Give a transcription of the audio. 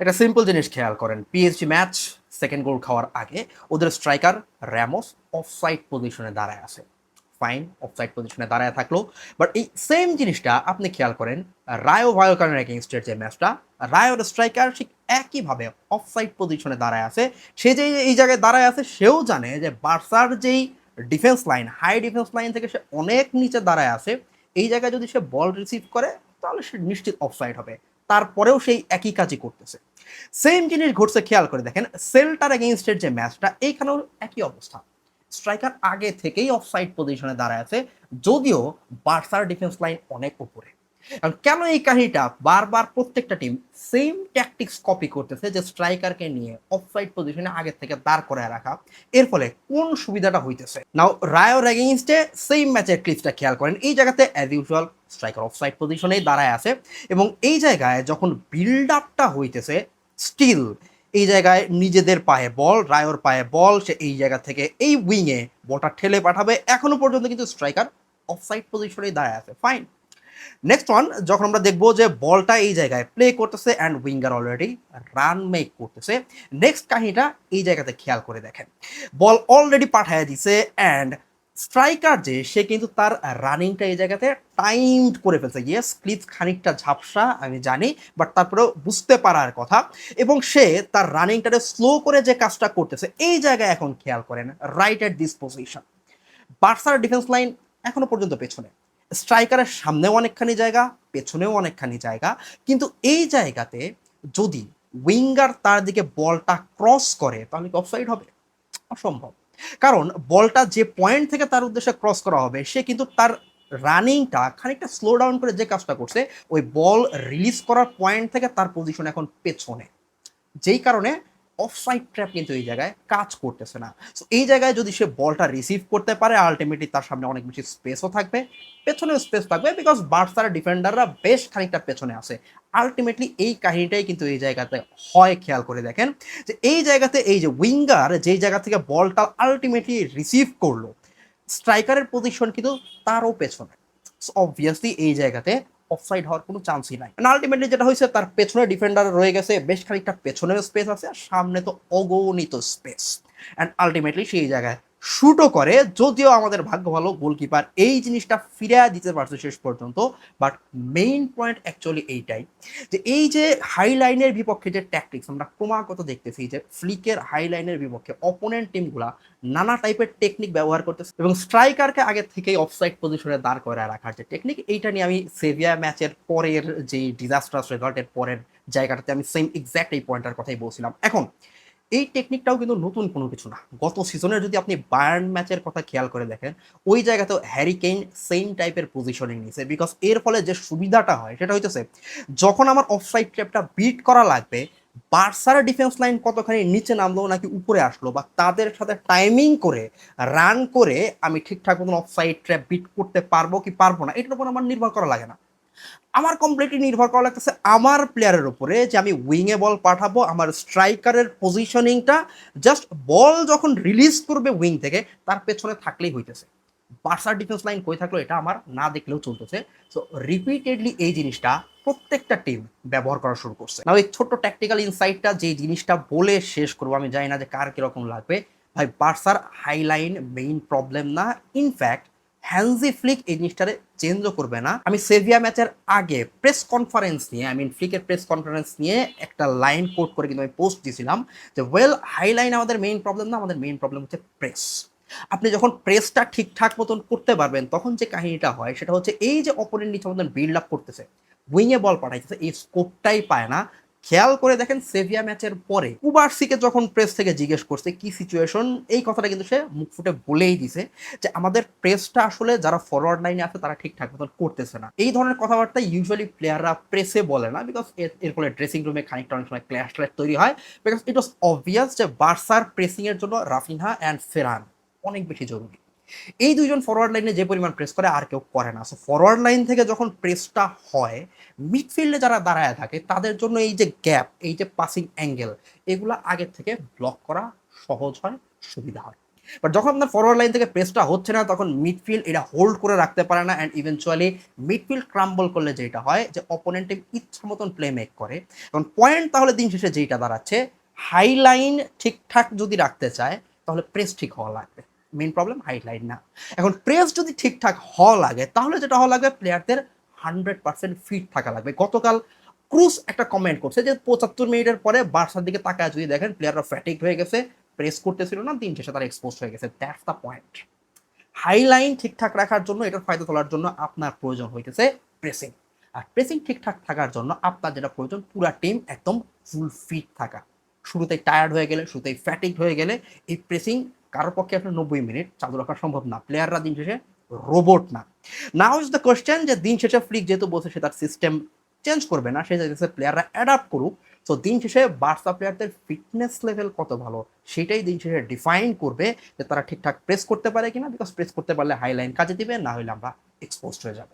একটা সিম্পল জিনিস খেয়াল করেন। পিএসজি ম্যাচ সেকেন্ড গোল খাওয়ার আগে ওদের স্ট্রাইকার র্যামোস অফসাইড পজিশনে দাঁড়ায় আছে। ফাইন অফসাইড পজিশনে দাঁড়ায় থাকল। বাট এই সেম জিনিসটা আপনি খেয়াল করেন রায়ো ভায়োকানের এগেনস্টের যে ম্যাচটা রায়োর স্ট্রাইকার ঠিক একইভাবে অফসাইড পজিশনে দাঁড়ায় আছে। সে যে এই জায়গায় দাঁড়ায় আছে, সেও জানে যে বার্সার যেই defence line high defence line থেকে সে অনেক নিচে দাঁড়ায় আছে। এই জায়গায় যদি সে বল রিসিভ করে, তাহলে সে নিশ্চিত অফসাইড হবে। তারপরেও সেই একই কাজই করতেছে। সেম জিনিস ঘটছে, খেয়াল করে দেখেন সেল্টার এগেনস্টের যে ম্যাচটা এইখানেও একই অবস্থা। স্ট্রাইকার আগে থেকেই অফসাইড পজিশনে দাঁড়ায় আছে, যদিও বার্সার ডিফেন্স লাইন অনেক উপরে। কেন এই কাহিনীটা? বারবার প্রত্যেকটা টিম সেম ট্যাকটিক্স কপি করতেছে যে স্ট্রাইকারকে নিয়ে অফসাইড পজিশনে আগের থেকে দাঁড় করায় রাখা। এর ফলে কোন সুবিধাটা হইতেছে? নাও রায়োর এগেইনস্টে সেম ম্যাচের ক্লিপসটা খেয়াল করেন। এই জায়গাতে অ্যাজ ইউজুয়াল স্ট্রাইকার অফসাইড পজিশনেই দাঁড়ায় আছে। এবং এই জায়গায় যখন বিল্ড আপটা হইতেছে স্টিল এই জায়গায় নিজেদের পায়ে বল, রায়োর পায়ে বল, সে এই জায়গা থেকে এই উইংয়ে বলটা ঠেলে পাঠাবে। এখনও পর্যন্ত কিন্তু স্ট্রাইকার অফসাইড পজিশনেই দাঁড়ায় আছে। ফাইন নেক্সট ওয়ান যখন আমরা দেখব যে বলটা এই জায়গায় প্লে করতেছে and winger already run make করতেছে। নেক্সট কাহিনীটা এই জায়গাতে খেয়াল করে দেখেন। বল অলরেডি পাঠায় দিছে অ্যান্ড স্ট্রাইকার যে, সে কিন্তু তার রানিংটা এই জায়গাতে টাইমড করে ফেলছে। ইয়েস ক্লিপ খানিকটা ঝাপসা, আমি জানি বাট তারপরেও বুঝতে পারার কথা। এবং সে তার রানিংটাকে স্লো করে যে কাজটা করতেছে, এই জায়গায় এখন খেয়াল করেন রাইট এট দিস পজিশন বার্সার ডিফেন্স লাইন এখনও পর্যন্ত পেছনে। স্ট্রাইকারের সামনেও অনেকখানি জায়গা, পেছনেও অনেকখানি জায়গা। কিন্তু এই জায়গাতে যদি উইঙ্গার তার দিকে বলটা ক্রস করে, তাহলে কি অফসাইড হবে? অসম্ভব। কারণ বলটা যে পয়েন্ট থেকে তার উদ্দেশ্যে ক্রস করা হবে, সে কিন্তু তার রানিংটা খানিকটা স্লো ডাউন করে যে কাজটা করছে, ওই বল রিলিজ করার পয়েন্ট থেকে তার পজিশন এখন পেছনে। যেই কারণে অফসাইড ট্র্যাপ কিন্তু এই জায়গায় কাজ করতেছে না। সো এই জায়গায় যদি সে বলটা রিসিভ করতে পারে আলটিমেটলি তার সামনে অনেক বেশি স্পেসও থাকবে। পেছনেও স্পেস থাকবে বিকজ বার্সার ডিফেন্ডাররা বেশ খানিকটা পেছনে আছে। আলটিমেটলি এই কাহিনীটাই কিন্তু এই জায়গাতে হয়, খেয়াল করে দেখেন। যে এই জায়গাতে এই যে উইঙ্গার যেই জায়গা থেকে বলটা আলটিমেটলি রিসিভ করল স্ট্রাইকারের পজিশন কিন্তু তারও পেছনে। অবভিয়াসলি এই জায়গাতে অফসাইড হওয়ার কোনো চান্সই নাই। আলটিমেটলি যেটা হয়েছে, তার পেছনে ডিফেন্ডার রয়ে গেছে, বেশ খানিকটা পেছনেও স্পেস আছে, আর সামনে তো অগণিত স্পেস অ্যান্ড আলটিমেটলি সেই জায়গায় শুটও করে, যদিও আমাদের ভাগ্য ভালো গোলকিপার এই জিনিসটা ফিরে দিতে পারছে শেষ পর্যন্ত বাট মেইন পয়েন্ট অ্যাকচুয়ালি এইটাই যে এই যে হাইলাইনের বিপক্ষে যে ট্যাকটিক্স আমরা ক্রমাগত দেখতেছি যে ফ্লিকের হাইলাইনের বিপক্ষে অপোনেন্ট টিমগুলা নানা টাইপের টেকনিক ব্যবহার করতেছে এবং স্ট্রাইকারকে আগে থেকেই অফসাইড পজিশনে দাঁড় করে রাখার যে টেকনিক এইটা নিয়ে আমি সেভিয়া ম্যাচের পরের যে ডিজাস্টার্স রেজাল্টের পরের জায়গাটাতে আমি সেম এক্স্যাক্ট এই পয়েন্টটার কথাই বলছিলাম। এখন এই টেকনিকটাও কিন্তু নতুন কোনো কিছু না। গত সিজনের যদি আপনি বায়ার্ন ম্যাচের কথা খেয়াল করে দেখেন, ওই জায়গাতেও হ্যারি কেইন সেম টাইপের পজিশনিং নিয়েছে বিকজ এর ফলে যে সুবিধাটা হয়, সেটা হইতেছে যখন আমার অফসাইড ট্র্যাপটা বিট করা লাগবে বার্সার ডিফেন্স লাইন কতখানি নিচে নামলো নাকি উপরে আসলো বা তাদের সাথে টাইমিং করে রান করে আমি ঠিকঠাক মতন অফসাইড ট্র্যাপ বিট করতে পারব কি পারব না, এটার উপর আমার নির্ভর করা লাগে না। আমার কমপ্লিটলি নির্ভর করা লাগতেছে আমার প্লেয়ারের উপরে যে আমি উইংয়ে বল পাঠাবো, আমার স্ট্রাইকারের পজিশনিংটা জাস্ট বল যখন রিলিজ করবে উইং থেকে, তার পেছনে থাকলেই হইতেছে। বার্সার ডিফেন্স লাইন কই থাকল এটা আমার না দেখলেও চলতেছে। সো রিপিটেডলি এই জিনিসটা প্রত্যেকটা টিম ব্যবহার করা শুরু করছে। না ওই ছোট্ট ট্যাকটিক্যাল ইনসাইটটা যে জিনিসটা বলে শেষ করব, আমি জানি না যে কার কীরকম লাগবে। ভাই বার্সার হাইলাইন মেইন প্রবলেম না। ইনফ্যাক্ট হ্যান্সি ফ্লিক এই জিনিসটারে চেঞ্জও করবে না। আমি সেভিয়া ম্যাচের আগে প্রেস কনফারেন্স নিয়ে আই মিন ফ্লিকের প্রেস কনফারেন্স নিয়ে একটা লাইন কোট করে কিন্তু আমি পোস্ট দিয়েছিলাম যে ওয়েল হাইলাইন আমাদের মেইন প্রবলেম না, আমাদের মেইন প্রবলেম হচ্ছে প্রেস আপনি যখন প্রেসটা ঠিকঠাক মতন করতে পারবেন, তখন যে কাহিনীটা হয়, সেটা হচ্ছে এই যে অপোনেন্ট নিচে মতন বিল্ড আপ করতেছে উইংয়ে বল পাঠাইতেছে, এই স্কোপটাই পায় না। খেয়াল করে দেখেন সেভিয়া ম্যাচের পরে কুবার্সিকে যখন প্রেস থেকে জিজ্ঞেস করছে, কি সিচুয়েশন এই কথাটা কিন্তু সে মুখ ফুটে বলেই দিছে যে আমাদের প্রেসটা আসলে যারা ফরওয়ার্ড লাইনে আছে তারা ঠিকঠাক মতন করতেছে না। এই ধরনের কথাবার্তা ইউজুয়ালি প্লেয়াররা প্রেসে বলে না বিকজ এর ফলে ড্রেসিং রুমে খানিকটা অনেক সময় ক্ল্যাশ ক্ল্যাশ তৈরি হয় বিকজ ইট ওয়াজ অবভিয়াস যে বার্সার প্রেসিং এর জন্য রাফিনহা অ্যান্ড ফেরান অনেক বেশি জরুরি। এই দুইজন ফরওয়ার্ড লাইনে যে পরিমাণ প্রেস করে আর কেউ করে না। সো ফরওয়ার্ড লাইন থেকে যখন প্রেসটা হয় মিডফিল্ডে যারা দাঁড়ায় থাকে, তাদের জন্য এই যে গ্যাপ এই যে পাসিং অ্যাঙ্গেল এগুলো আগের থেকে ব্লক করা সহজ হয়, সুবিধা হয়। বাট যখন আপনার ফরওয়ার্ড লাইন থেকে প্রেসটা হচ্ছে না, তখন মিডফিল্ড এটা হোল্ড করে রাখতে পারে না অ্যান্ড ইভেনচুয়ালি মিডফিল্ড ক্রাম্বল করলে যেটা হয়, যে অপোনেন্টের ইচ্ছা মতন প্লে মেক করে। এবং পয়েন্ট তাহলে দিন শেষে যেটা দাঁড়াচ্ছে হাই লাইন ঠিকঠাক যদি রাখতে চায়, তাহলে প্রেস ঠিক হওয়া লাগবে। মেইন প্রবলেম হাই লাইন না। এখন প্রেস যদি ঠিকঠাক হওয়া লাগে, তাহলে যেটা হওয়া লাগবে প্লেয়ারদের হান্ড্রেড পার্সেন্ট ফিট থাকা লাগবে। গতকাল ক্রুজ একটা কমেন্ট করছে যে, পঁচাত্তর মিনিটের পরে বার্সার দিকে তাকায় যদি দেখেন প্লেয়াররা ফ্যাটিক হয়ে গেছে প্রেস করতেছিল না, দিন শেষে তারা এক্সপোজ হয়ে গেছে। That's the point high line ঠিকঠাক রাখার জন্য, এটার ফায়দা তোলার জন্য আপনার প্রয়োজন হইতেছে প্রেসিং আর প্রেসিং ঠিকঠাক থাকার জন্য আপনার যেটা প্রয়োজন, পুরা টিম একদম ফুল ফিট থাকা। শুরুতেই টায়ার্ড হয়ে গেলে, শুরুতেই ফ্যাটিক হয়ে গেলে এই প্রেসিং কারোর পক্ষে আপনার নব্বই মিনিট চালু রাখা সম্ভব না। প্লেয়াররা দিন শেষে রোবট না। নাও ইজ দ্য কোয়েশ্চেন যে দিন শেষে ফ্লিক যেহেতু বলছে, সে তার সিস্টেম চেঞ্জ করবে না, সে চাইতেছে প্লেয়াররা অ্যাডাপ্ট করুক। তো দিন শেষে বার্সা প্লেয়ারদের ফিটনেস লেভেল কত ভালো, সেটাই দিন শেষে ডিফাইন করবে যে তারা ঠিকঠাক প্রেস করতে পারে কিনা বিকজ প্রেস করতে পারলে হাইলাইন কাজে দিবে, না হলে আমরা এক্সপোজ হয়ে যাব।